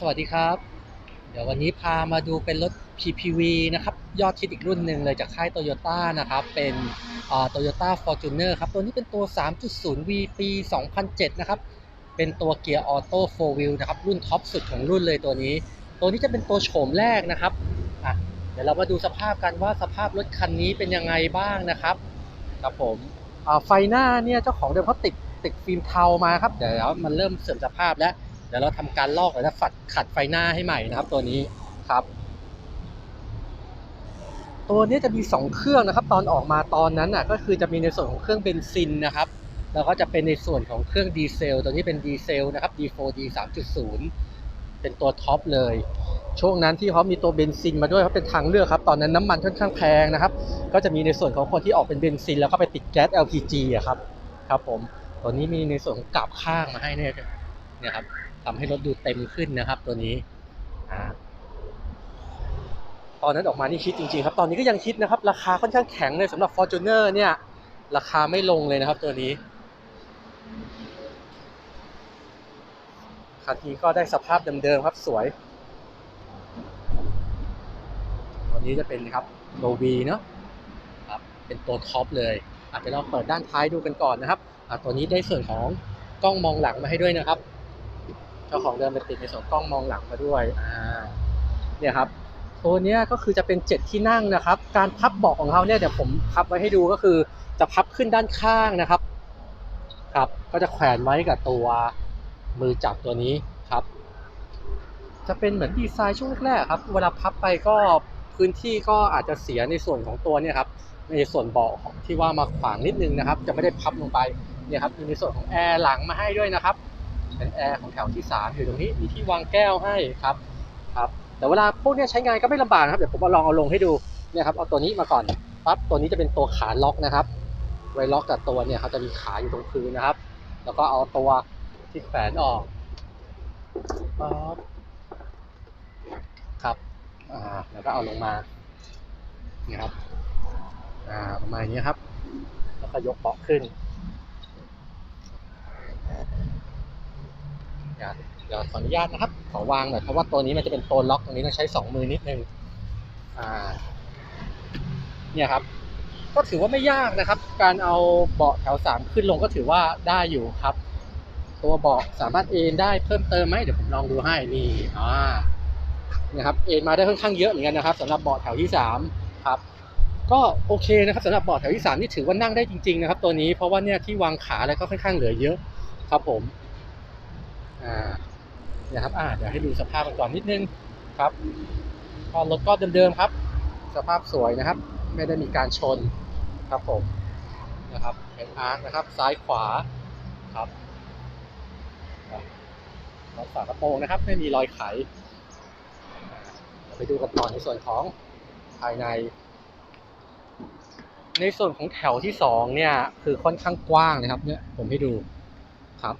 สวัสดีครับ เดี๋ยววันนี้พามาดูเป็นรถ PPV นะครับ ยอดคิดอีกรุ่นหนึ่งเลยจากค่ายโตโยต้านะครับ เป็นโตโยต้าฟอร์จูเนอร์ครับ ตัวนี้เป็นตัว 3.0V ปี 2007 นะครับ เป็นตัวเกียร์ออโต้4 wheel นะครับ รุ่นท็อปสุดของรุ่นเลยตัวนี้ ตัวนี้จะเป็นตัวโฉมแรกนะครับอะเดี๋ยวเรามาดูสภาพกันว่าสภาพรถคันนี้เป็นยังไงบ้างนะครับ ครับผมไฟหน้าเนี่ยเจ้าของเดิมเขาติดติดฟิล์มเทามาครับ เดี๋ยวมันเริ่มเสื่อมสภาพแล้ว เดี๋ยวเราทำการลอกแล้วฝัดขัดไฟหน้าให้ใหม่นะครับ ตัวนี้ครับ ตัวนี้จะมี 2 เครื่องนะครับ ตอนออกมาตอนนั้นน่ะก็คือจะมีในส่วนของเครื่องเบนซินนะครับ แล้วก็จะเป็นในส่วนของเครื่องดีเซล ตัวนี้เป็นดีเซลนะครับ D4D 3.0เป็นตัวท็อปเลย ช่วงนั้นที่เขามีตัวเบนซินมาด้วยเขาเป็นทางเลือกครับ ตอนนั้นน้ำมันค่อนข้างแพงนะครับ ก็จะมีในส่วนของคนที่ออกเป็นเบนซิน แล้วก็ไปติดแก๊ส LPG อะครับ ครับผม ตัวนี้มีในส่วนของกาบข้างมาให้เนี่ย เนี่ยครับทำให้รถดูเต็มขึ้นนะครับ ตัวนี้ตอนนั้นออกมานี่คิดจริงๆครับ ตอนนี้ก็ยังคิดนะครับ ราคาค่อนข้างแข็งเลยสำหรับ Fortuner เนี่ย ราคาไม่ลงเลยนะครับตัวนี้คันนี้ก็ได้สภาพเดิมๆครับสวย ตัวนี้จะเป็นครับโลวีเนาะครับเป็นตัวท็อปเลยอาจจะเราเปิดด้านท้ายดูกันก่อนนะครับตัวนี้ได้ส่วนของกล้องมองหลังมาให้ด้วยนะครับ เจ้าของเดิมไปติดในส่วนกล้องมองหลังมาด้วยอ่าเนี่ยครับตัวนี้ก็คือจะเป็นเจ็ดที่นั่งนะครับ การพับเบาะของเขาเนี่ยเดี๋ยวผมพับไว้ให้ดูก็คือจะพับขึ้นด้านข้างนะครับ ครับ ก็จะแขวนไว้กับตัวมือจับตัวนี้ครับ จะเป็นเหมือนดีไซน์ช่วงแรกครับ เวลาพับไปก็พื้นที่ก็อาจจะเสียในส่วนของตัวเนี่ยครับในส่วนเบาะที่ว่ามาขวางนิดนึงนะครับ จะไม่ได้พับลงไปเนี่ยครับมีในส่วนของแอร์หลังมาให้ด้วยนะครับ เป็นแอร์ของแถวที่ 3 อยู่ตรงนี้มีที่วางแก้วให้ครับครับแต่เวลาพวกนี้ใช้งานก็ไม่ลำบากนะครับเดี๋ยวผมเอาลองเอาลงให้ดูเนี่ยครับเอาตัวนี้มาก่อนปั๊บตัวนี้จะเป็นตัวขาล็อกนะครับ ไว้ล็อกกับตัวเนี่ยเขาจะมีขาอยู่ตรงพื้นนะครับ แล้วก็เอาตัวที่แขวนออกปั๊บครับอ่าแล้วก็เอาลงมาเนี่ยครับอ่าประมาณนี้ครับ แล้วก็ยกเบาะขึ้น เดี๋ยวขออนุญาตนะครับ ขอวางหน่อยเพราะว่าตัวนี้มันจะเป็นตัวล็อกตรงนี้ต้องใช้สองมือนิดนึงอ่าเนี่ยครับ ก็ถือว่าไม่ยากนะครับ การเอาเบาะแถวสามขึ้นลงก็ถือว่าได้อยู่ครับ ตัวเบาะสามารถเอนได้เพิ่มเติมไหมเดี๋ยวผมลองดูให้นี่อ่าเนี่ยครับเอนมาได้ค่อนข้างเยอะเหมือนกันนะครับสำหรับเบาะแถวที่สามครับก็โอเคนะครับสำหรับเบาะแถวที่สามนี่ถือว่านั่งได้จริงๆนะครับตัวนี้เพราะว่าเนี่ยที่วางขาอะไรก็ค่อนข้างเหลือเยอะครับผม อ่านี่ครับอ่าเดี๋ยวให้ดูสภาพกันก่อนนิดนึงครับก็รถก็เดิมๆครับ สภาพสวยนะครับ ไม่ได้มีการชนครับผมนะครับเป็นอาร์คนะครับ ซ้ายขวาครับรถฝากระโปรงนะครับ ไม่มีรอยไขอ่าเดี๋ยวไปดูกันต่อในส่วนของภายใน ในส่วนของแถวที่สองเนี่ย คือค่อนข้างกว้างนะครับ เนี่ยผมให้ดูครับ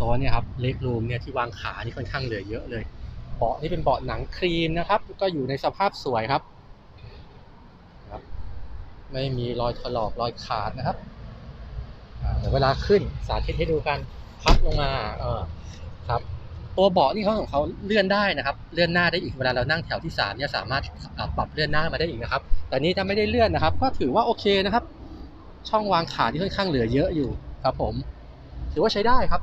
ตัวเนี่ยครับเล็กรูมเนี่ยที่วางขานี่ค่อนข้างเหลือเยอะเลย เบาะนี่เป็นเบาะหนังครีมนะครับ ก็อยู่ในสภาพสวยครับครับ ไม่มีรอยถลอกรอยขาดนะครับเดี๋ยวเวลาขึ้นสาธิตให้ดูกันพับลงมาเออครับ ตัวเบาะนี่เขาของเขาเลื่อนได้นะครับ เลื่อนหน้าได้อีกเวลาเรานั่งแถวที่สามเนี่ยสามารถปรับเลื่อนหน้ามาได้อีกนะครับ แต่นี้ถ้าไม่ได้เลื่อนนะครับ ก็ถือว่าโอเคนะครับ ช่องวางขาที่ค่อนข้างเหลือเยอะอยู่ครับผม ถือว่าใช้ได้ครับ